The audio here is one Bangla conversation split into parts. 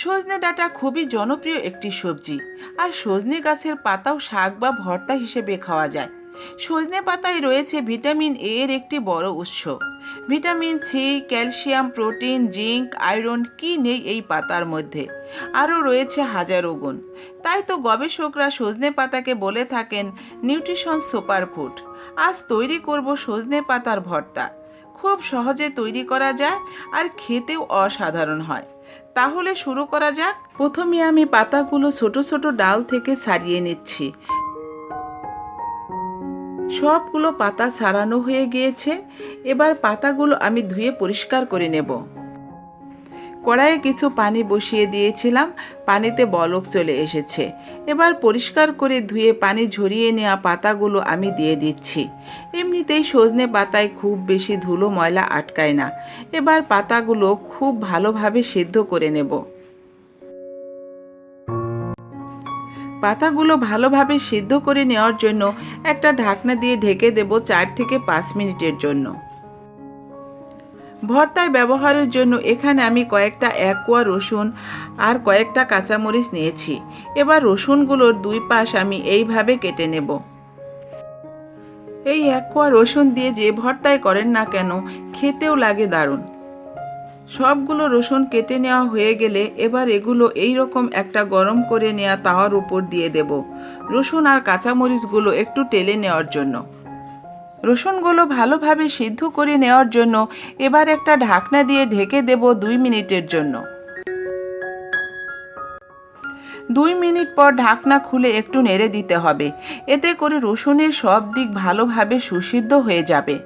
সজনে ডাঁটা খুবই জনপ্রিয় একটি সবজি। আর সজনে গাছের পাতাও শাক বা ভর্তা হিসেবে খাওয়া যায়। সজনে পাতায় রয়েছে ভিটামিন এ এর একটি বড় উৎস। Vitamin C calcium, protein, zinc, iron কি নেই এই পাতার মধ্যে? আরও রয়েছে হাজারো গুণ। তাই তো গবেষকরা সজনে পাতাকে বলে থাকেন নিউট্রিশন সুপারফুড। আজ তৈরি করব সজনে পাতার ভর্তা। খুব সহজে তৈরি করা যায় আর খেতেও অসাধারণ হয়। তাহলে শুরু করা যাক। প্রথমে আমি পাতাগুলো ছোট ছোট ডাল থেকে ছাড়িয়ে নিচ্ছি। সবগুলো পাতা ছাড়ানো হয়ে গিয়েছে। এবার পাতাগুলো আমি ধুয়ে পরিষ্কার করে নেব। কড়াইয়ে কিছু পানি বসিয়ে দিয়েছিলাম, পানিতে বলক চলে এসেছে। এবার পরিষ্কার করে ধুয়ে পানি ঝরিয়ে নেওয়া পাতাগুলো আমি দিয়ে দিচ্ছি। এমনিতেই সজনে পাতায় খুব বেশি ধুলো ময়লা আটকায় না। এবার পাতাগুলো খুব ভালোভাবে সিদ্ধ করে নেব। পাতাগুলো ভালোভাবে সিদ্ধ করে নেওয়ার জন্য একটা ঢাকনা দিয়ে ঢেকে দেব চার থেকে পাঁচ মিনিটের জন্য। ভর্তায় ব্যবহারের জন্য এখানে আমি কয়েকটা এক কোয়া রসুন আর কয়েকটা কাঁচামরিচ নিয়েছি। এবার রসুনগুলোর দুই পাশ আমি এইভাবে কেটে নেব। এই এক কোয়া রসুন দিয়ে যে ভর্তায় করেন না কেন, খেতেও লাগে দারুণ। সবগুলো রসুন কেটে নেওয়া হয়ে গেলে এবার এগুলো এই রকম একটা গরম করে নেওয়া তাওয়ার উপর দিয়ে দেব। রসুন আর কাঁচামরিচগুলো একটু টেলে নেওয়ার জন্য। রসুনগুলো ভালোভাবে সিদ্ধ করে নেওয়ার জন্য এবার একটা ঢাকনা দিয়ে ঢেকে দেব দুই মিনিটের জন্য। দুই মিনিট পর ঢাকনা খুলে একটু নেড়ে দিতে হবে। এতে করে রসুনের সব দিক ভালোভাবে সুসিদ্ধ হয়ে যাবে।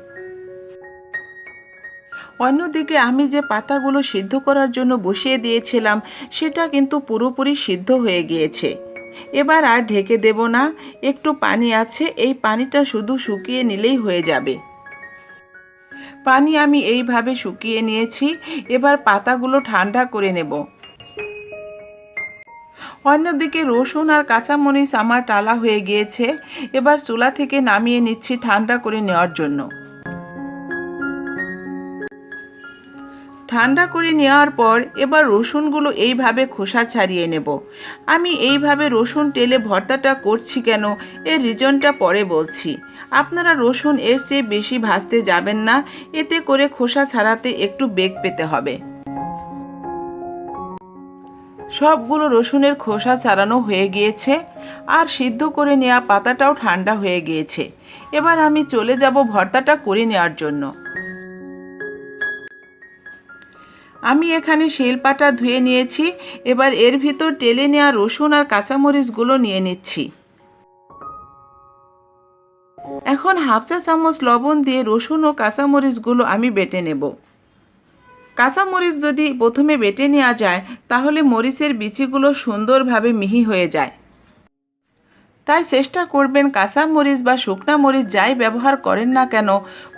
অন্যদিকে আমি যে পাতাগুলো সিদ্ধ করার জন্য বসিয়ে দিয়েছিলাম, সেটা কিন্তু পুরোপুরি সিদ্ধ হয়ে গিয়েছে। এবার আর ঢেকে দেব না। একটু পানি আছে, এই পানিটা শুধু শুকিয়ে নিলেই হয়ে যাবে। পানি আমি এইভাবে শুকিয়ে নিয়েছি, এবার পাতাগুলো ঠান্ডা করে নেব। অন্যদিকে রসুন আর কাঁচামরিচ আমার টালা হয়ে গিয়েছে, এবার চুলা থেকে নামিয়ে নিচ্ছি ঠান্ডা করে নেওয়ার জন্য। ঠান্ডা করে নেওয়ার পর এবার রসুনগুলো এইভাবে খোসা ছাড়িয়ে নেব। আমি এইভাবে রসুন টেলে ভর্তাটা করছি কেন, এর রিজনটা পরে বলছি। আপনারা রসুন এর চেয়ে বেশি ভাজতে যাবেন না, এতে করে খোসা ছাড়াতে একটু বেগ পেতে হবে। সবগুলো রসুনের খোসা ছাড়ানো হয়ে গিয়েছে, আর সিদ্ধ করে নেওয়া পাতাটাও ঠান্ডা হয়ে গিয়েছে। এবার আমি চলে যাব ভর্তাটা করে নেওয়ার জন্য। আমি এখানে শিলপাটা ধুয়ে নিয়েছি, এবার এর ভিতর টেলে নেওয়া রসুন আর কাঁচামরিচগুলো নিয়ে নিচ্ছি। এখন হাফ চা চামচ লবণ দিয়ে রসুন ও কাঁচামরিচগুলো আমি বেটে নেব। কাঁচামরিচ যদি প্রথমে বেটে নেওয়া যায়, তাহলে মরিচের বিচিগুলো সুন্দরভাবে মিহি হয়ে যায়। তাই চেষ্টা করবেন কাঁচামরিচ বা শুকনা মরিচ যাই ব্যবহার করেন না কেন,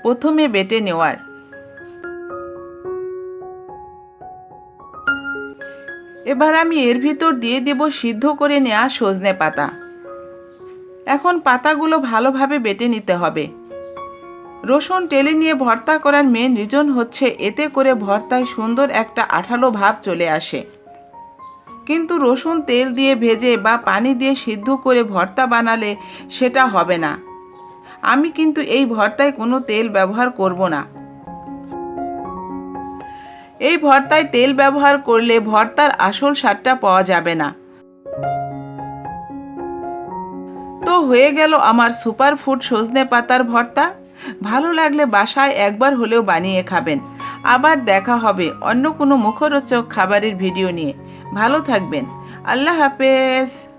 প্রথমে বেটে নেওয়ার। এবার আমি এর ভিতর দিয়ে দেব সিদ্ধ করে নেওয়া সজনে পাতা। এখন পাতাগুলো ভালোভাবে বেটে নিতে হবে। রসুন টেলে নিয়ে ভর্তা করার মেন রিজন হচ্ছে, এতে করে ভর্তায় সুন্দর একটা আঠালো ভাব চলে আসে। কিন্তু রসুন তেল দিয়ে ভেজে বা পানি দিয়ে সিদ্ধ করে ভর্তা বানালে সেটা হবে না। আমি কিন্তু এই ভর্তায় কোনো তেল ব্যবহার করব না। এই ভর্তায় তেল ব্যবহার করলে ভর্তার আসল স্বাদটা পাওয়া যাবে না। তো হয়ে গেল আমার সুপার ফুড সজনে পাতার ভর্তা। ভালো লাগলে বাসায় একবার হলেও বানিয়ে খাবেন। আবার দেখা হবে অন্য কোনো মুখরোচক খাবারের ভিডিও নিয়ে। ভালো থাকবেন। আল্লাহ হাফেজ।